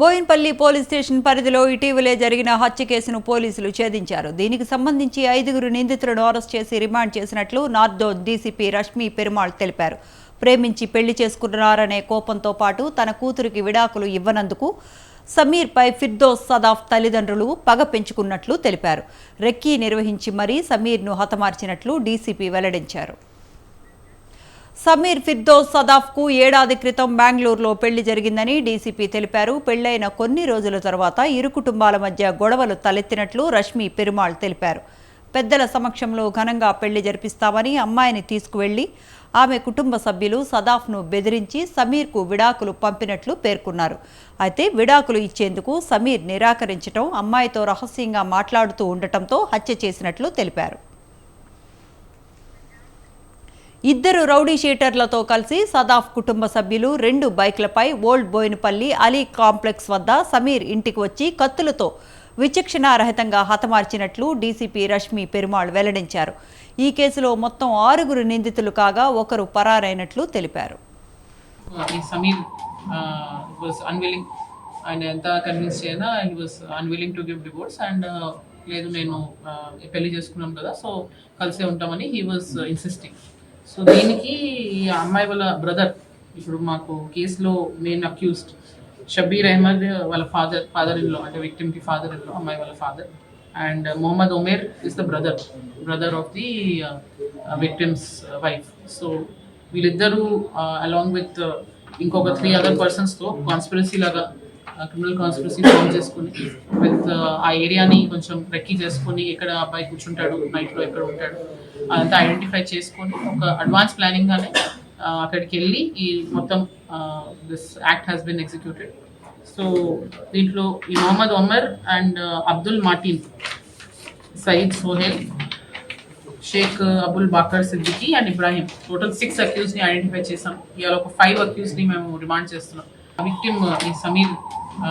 Boinpally police station పరిధిలో ఇటీవలే జరిగిన హత్య కేసును పోలీసులు ఛేదించారు. దీనికి సంబంధించి ఐదుగురు నిందితులను అరెస్ట్ చేసి రిమాండ్ చేసినట్లు నార్దోన్ డీసీపీ రష్మి పెరుమాళ్ తెలిపారు. ప్రేమించి పెళ్ళి చేసుకున్నారనే కోపంతో పాటు తన కూతురికి విడాకులు ఇవ్వనందుకు సమీర్పై ఫిర్దోస్ సదాఫ్ తల్లిదండ్రులు పగ పెంచుకున్నట్లు తెలిపారు. రెక్కీ నిర్వహించి మరీ సమీర్ను హతమార్చినట్లు డీసీపీ వెల్లడించారు. సమీర్ ఫిర్దోస్ సదాఫ్కు ఏడాది క్రితం బెంగళూరులో పెళ్ళి జరిగిందని డీసీపీ తెలిపారు. పెళ్ళైన కొన్ని రోజుల తర్వాత ఇరు కుటుంబాల మధ్య గొడవలు తలెత్తినట్లు రష్మి పెరుమాళ్ తెలిపారు. పెద్దల సమక్షంలో ఘనంగా పెళ్ళి జరిపిస్తామని అమ్మాయిని తీసుకువెళ్ళి ఆమె కుటుంబ సభ్యులు సదాఫ్ను బెదిరించి సమీర్కు విడాకులు పంపినట్లు పేర్కొన్నారు. అయితే విడాకులు ఇచ్చేందుకు సమీర్ నిరాకరించడం అమ్మాయితో రహస్యంగా మాట్లాడుతూ ఉండటంతో హత్య చేసినట్లు తెలిపారు. ఇద్దరు రౌడీ షీటర్లతో కలిసి సదాఫ్ కుటుంబ సభ్యులు రెండు బైక్లపై ఓల్డ్ బోయినపల్లి అలీ కాంప్లెక్స్ వద్ద సమీర్ ఇంటికి వచ్చి కత్తులతో విచక్షణారహితంగా హతమార్చినట్లు డీసీపీ రష్మి పెరుమాళ్ వెల్లడించారు. ఈ కేసులో మొత్తం ఆరుగురు నిందితులు కాగా ఒకరు పరారైనట్లు తెలిపారు. ఆయన ఎంత కన్విన్స్ చేయనా he unwilling to give divorce and లేదు నేను పెళ్ళి చేసుకున్నాం కదా సో కలిసే ఉంటామని హీ వాజ్ ఇన్సిస్టింగ్ సో దీనికి ఈ అమ్మాయి వాళ్ళ బ్రదర్ ఇప్పుడు మాకు కేసులో మెయిన్ అక్యూస్డ్ షబీర్ అహ్మద్ వాళ్ళ ఫాదర్ ఫాదర్ ఇన్ అంటే అంటే విక్టిమ్కి ఫాదర్ ఇన్లో అమ్మాయి వాళ్ళ father and Mohammed Omer is the brother brother of the victim's wife so వీళ్ళిద్దరూ uh, అలాంగ్ విత్ uh, ఇంకొక త్రీ అదర్ పర్సన్స్తో కాన్స్పిరసీ లాగా క్రిమినల్ కాన్స్పిరసీ ఫోన్ చేసుకుని విత్ ఆ ఏరియాని కొంచెం రెక్కీ చేసుకుని ఎక్కడ అబ్బాయి కూర్చుంటాడు నైట్లో ఎక్కడ ఉంటాడు అదంతా ఐడెంటిఫై చేసుకొని ఒక అడ్వాన్స్ ప్లానింగ్గానే అక్కడికి వెళ్ళి ఈ మొత్తం this act has been executed so దీంట్లో ఈ Mohammed Omar and uh, Abdul Martin Sayeed Sohel Shaikh uh, Abul Bakar Siddiqui and Ibrahim. Total six అక్యూస్ని identify చేసాం ఇవాళ ఒక ఫైవ్ అక్యూస్ని మేము రిమాండ్ చేస్తున్నాం. విక్టిమ్ ఈ సమీర్ ఆ,